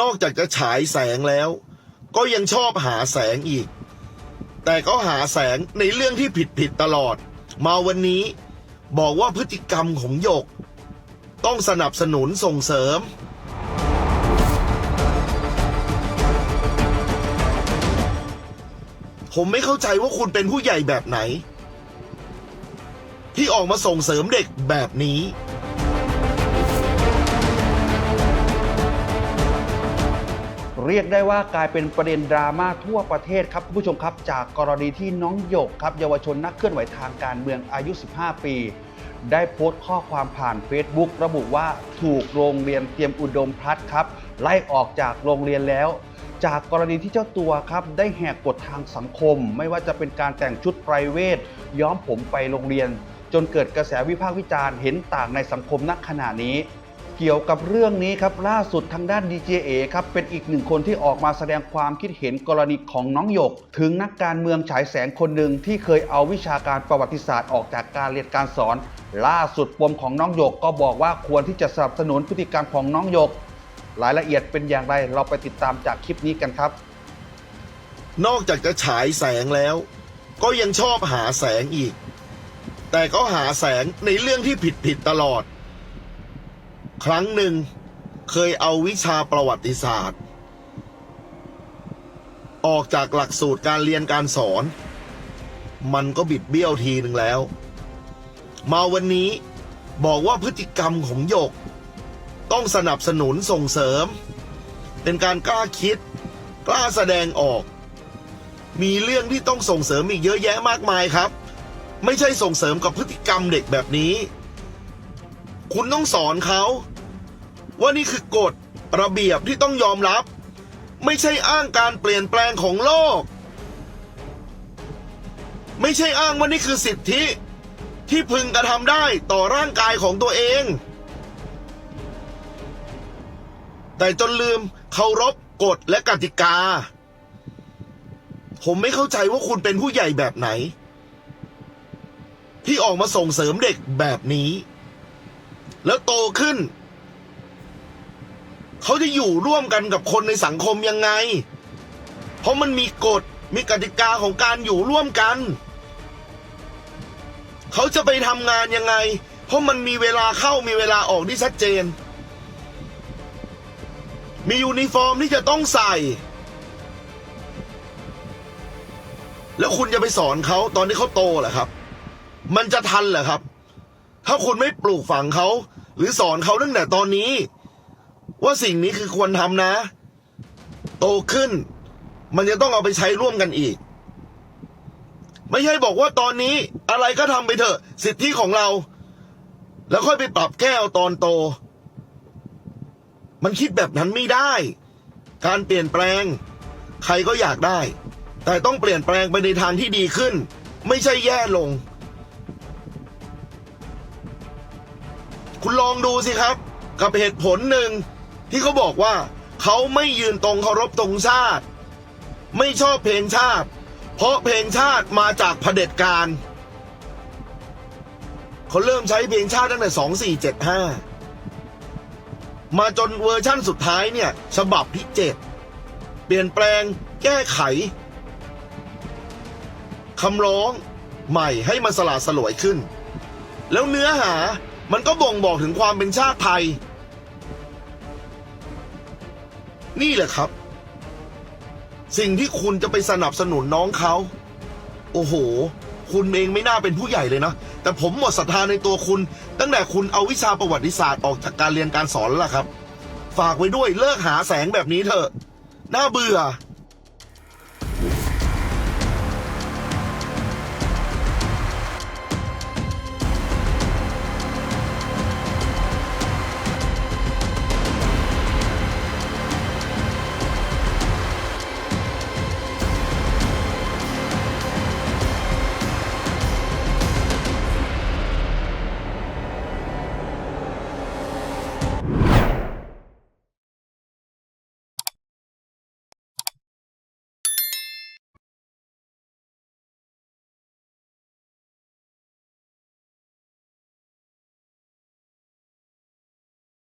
นอกจากจะฉายแสงแล้ว ก็ยังชอบหาแสงอีก แต่ก็หาแสงในเรื่องที่ผิดผิดๆตลอด มาวันนี้บอกว่าพฤติกรรมของหยก ต้องสนับสนุนส่งเสริม ผมไม่เข้าใจว่าคุณเป็นผู้ใหญ่แบบไหน ที่ออกมาส่งเสริมเด็กแบบนี้ เรียกได้ว่ากลายเป็นประเด็นดราม่าทั่วประเทศครับคุณผู้ชมครับ จากกรณีที่น้องหยกครับเยาวชนนักเคลื่อนไหวทางการเมืองอายุ 15 ปี ได้โพสต์ข้อความผ่าน Facebook ระบุว่าถูกโรงเรียนเตรียมอุดมพลัดครับ ไล่ออกจากโรงเรียนแล้ว จากกรณีที่เจ้าตัวครับ ได้แหกกฎทางสังคม ไม่ว่าจะเป็นการแต่งชุดไพรเวทย้อมผมไปโรงเรียน จนเกิดกระแสวิพากษ์วิจารณ์เห็นต่างในสังคมนักขณะนี้ เกี่ยวกับเรื่องนี้ครับล่าสุดทางด้านดีเจเอครับเป็นอีกหนึ่งคนที่ออกมาแสดงความคิดเห็นกรณีของน้องหยก ถึงนักการเมืองฉายแสงคนหนึ่งที่เคยเอาวิชาการประวัติศาสตร์ออกจากการเรียนการสอน ล่าสุดปมของน้องหยกก็บอกว่าควรที่จะสนับสนุนพฤติกรรมของน้องหยก รายละเอียดเป็นอย่างไรเราไปติดตามจากคลิปนี้กันครับ นอกจากจะฉายแสงแล้ว ก็ยังชอบหาแสงอีก แต่ก็หาแสงในเรื่องที่ผิดผิดๆตลอด ครั้งหนึ่งเคยเอาวิชาประวัติศาสตร์ ออกจากหลักสูตรการเรียนการสอน มันก็บิดเบี้ยวทีหนึ่งแล้ว มาวันนี้บอกว่าพฤติกรรมของหยก ต้องสนับสนุนส่งเสริม เป็นการกล้าคิด กล้าแสดงออก มีเรื่องที่ต้องส่งเสริมอีกเยอะแยะมากมายครับ ไม่ใช่ส่งเสริมกับพฤติกรรมเด็กแบบนี้ คุณต้องสอนเขา ว่านี่คือกฎระเบียบที่ต้องยอมรับ ไม่ใช่อ้างการเปลี่ยนแปลงของโลก ไม่ใช่อ้างว่านี่คือสิทธิ ที่พึงกระทำได้ต่อร่างกายของตัวเอง แต่จนลืมเคารพกฎและกติกา ผมไม่เข้าใจว่าคุณเป็นผู้ใหญ่แบบไหน ที่ออกมาส่งเสริมเด็กแบบนี้ แล้วโตขึ้น เขาจะอยู่ร่วมกันกับคนในสังคมยังไง เพราะมันมีกฎมีกติกาของการอยู่ร่วมกัน เขาจะไปทำงานยังไง เพราะมันมีเวลาเข้ามีเวลาออกที่ชัดเจน มียูนิฟอร์มที่จะต้องใส่ แล้วคุณจะไปสอนเขาตอนที่เขาโตเหรอครับ มันจะทันเหรอครับ ถ้าคุณไม่ปลูกฝังเขา หรือสอนเขาตั้งแต่ตอนนี้ ว่าสิ่งนี้คือควรทำนะ โตขึ้น มันจะต้องเอาไปใช้ร่วมกันอีก ไม่ใช่บอกว่าตอนนี้อะไรก็ทำไปเถอะ สิทธิของเรา แล้วค่อยไปปรับแก้เอาตอนโต มันคิดแบบนั้นไม่ได้ การเปลี่ยนแปลง ใครก็อยากได้ แต่ต้องเปลี่ยนแปลงไปในทางที่ดีขึ้น ไม่ใช่แย่ลง คุณลองดูสิครับ กับเหตุผลหนึ่งที่เขาบอกว่า เขาไม่ยืนตรงเคารพตรงชาติ ไม่ชอบเพลงชาติ เพราะเพลงชาติมาจากเผด็จการเขาเริ่มใช้เพลงชาติตั้งแต่ 2475 มาจนเวอร์ชั่นสุดท้ายเนี่ยฉบับที่เจ็ดเปลี่ยนแปลงแก้ไขคำร้องใหม่ให้มันสลาดสลวยขึ้น แล้วเนื้อหา มันก็บ่งบอกถึงความเป็นชาติไทย นี่แหละครับ สิ่งที่คุณจะไปสนับสนุนน้องเขา โอ้โห คุณเองไม่น่าเป็นผู้ใหญ่เลยนะ แต่ผมหมดศรัทธาในตัวคุณ ตั้งแต่คุณเอาวิชาประวัติศาสตร์ออกจากการเรียนการสอนแล้วล่ะครับ ฝากไว้ด้วยเลิกหาแสงแบบนี้เถอะ น่าเบื่อ